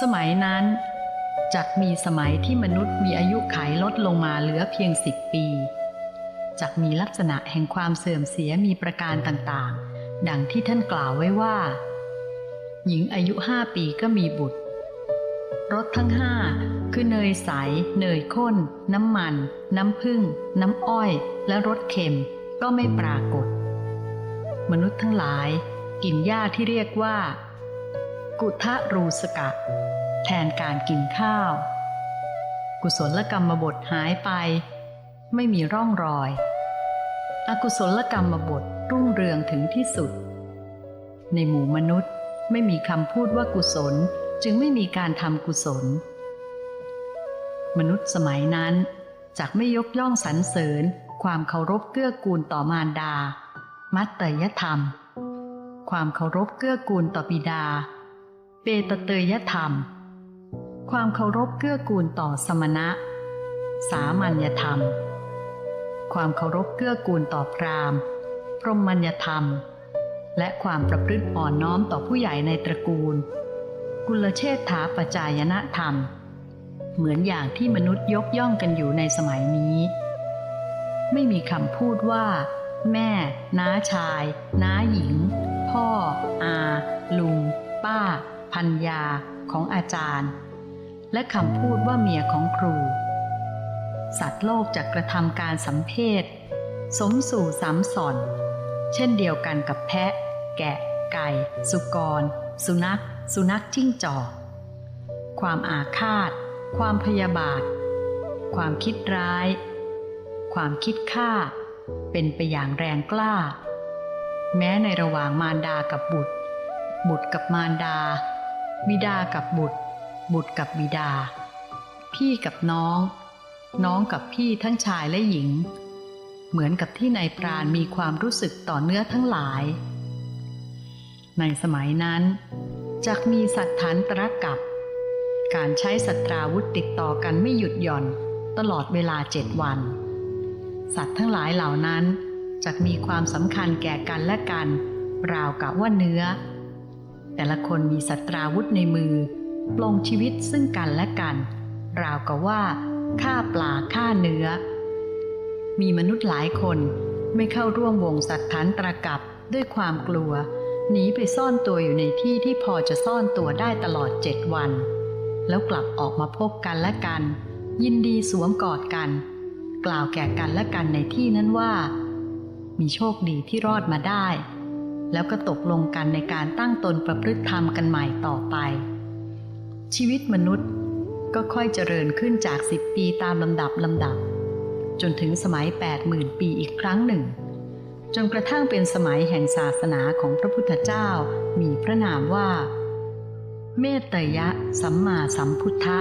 สมัยนั้นจักมีสมัยที่มนุษย์มีอายุขัยลดลงมาเหลือเพียงสิบปีจักมีลักษณะแห่งความเสื่อมเสียมีประการต่างๆ ดังที่ท่านกล่าวไว้ว่า หญิงอายุห้าปีก็มีบุตร รสทั้งห้าคือเนยใส เนยข้น น้ำมัน น้ำผึ้ง น้ำอ้อย และรสเค็มก็ไม่ปรากฏ มนุษย์ทั้งหลายกินหญ้าที่เรียกว่า กุทะรูสกะ แทนการกินข้าว กุศลกรรมบทหายไป ไม่มีร่องรอย อกุศลกรรมบทรุ่งเรืองถึงที่สุด ในหมู่มนุษย์ไม่มีคำพูดว่ากุศลจึงไม่มีการทำกุศล มนุษย์สมัยนั้นจักไม่ยกย่องสรรเสริญความเคารพเกื้อกูลต่อมารดา มัตเตยธรรม ความเคารพเกื้อกูลต่อบิดา เปตเตยธรรม ความเคารพเกื้อกูลต่อสมณะ สามัญธรรม ความเคารพเกื้อกูลต่อพราหมณ์ พรหมัญธรรม และความประพฤติอ่อนน้อมต่อผู้ใหญ่ในตระกูล กุลเชษฐาปจายนธรรม เหมือนอย่างที่มนุษย์ยกย่องกันอยู่ในสมัยนี้ ไม่มีคำพูดว่า แม่ น้าชาย น้าหญิง พ่อ อา ลุง ป้า พันยาของอาจารย์ และคำพูดว่าเมียของครู สัตว์โลกจะกระทำการสัมเพศสมสู่สามสอน เช่นเดียวกันกับแพะ แกะ ไก่ สุกร สุนัข สุนัขจิ้งจอก ความอาฆาต ความพยาบาท ความคิดร้าย ความคิดฆ่า เป็นไปอย่างแรงกล้า แม้ในระหว่างมารดากับบุตร บุตรกับมารดา บิดากับบุตร บุตรกับบิดา พี่กับน้อง น้องกับพี่ทั้งชายและหญิง เหมือนกับที่นายพรานมีความรู้สึกต่อเนื้อทั้งหลาย ในสมัยนั้นจักมีสัตว์ฐานตรกับ การใช้สัตราวุธติดต่อกันไม่หยุดหย่อนตลอดเวลาเจ็ดวัน สัตว์ทั้งหลายเหล่านั้นจักมีความสำคัญแก่กันและกัน ราวกับว่าเนื้อ แต่ละคนมีสัตราวุธในมือ ปลงชีวิตซึ่งกันและกัน ราวกับว่าฆ่าปลาฆ่าเนื้อ มีมนุษย์หลายคนไม่เข้าร่วมวงสัตว์ฐานตรกับด้วยความกลัวหนีไปซ่อนตัวอยู่ในที่ที่พอจะซ่อนตัวได้ตลอดเจ็ดวัน แล้วกลับออกมาพบกันและกัน ยินดีสวมกอดกัน กล่าวแก่กันและกันในที่นั้นว่า มีโชคดีที่รอดมาได้ แล้วก็ตกลงกันในการตั้งตนประพฤติธรรมกันใหม่ต่อไป ชีวิตมนุษย์ก็ค่อยเจริญขึ้นจากสิบปีตามลำดับลำดับ จนถึงสมัยแปดหมื่นปีอีกครั้งหนึ่ง จนกระทั่งเป็นสมัยแห่งศาสนาของพระพุทธเจ้ามีพระนามว่า เมตยะสัมมาสัมพุทธะ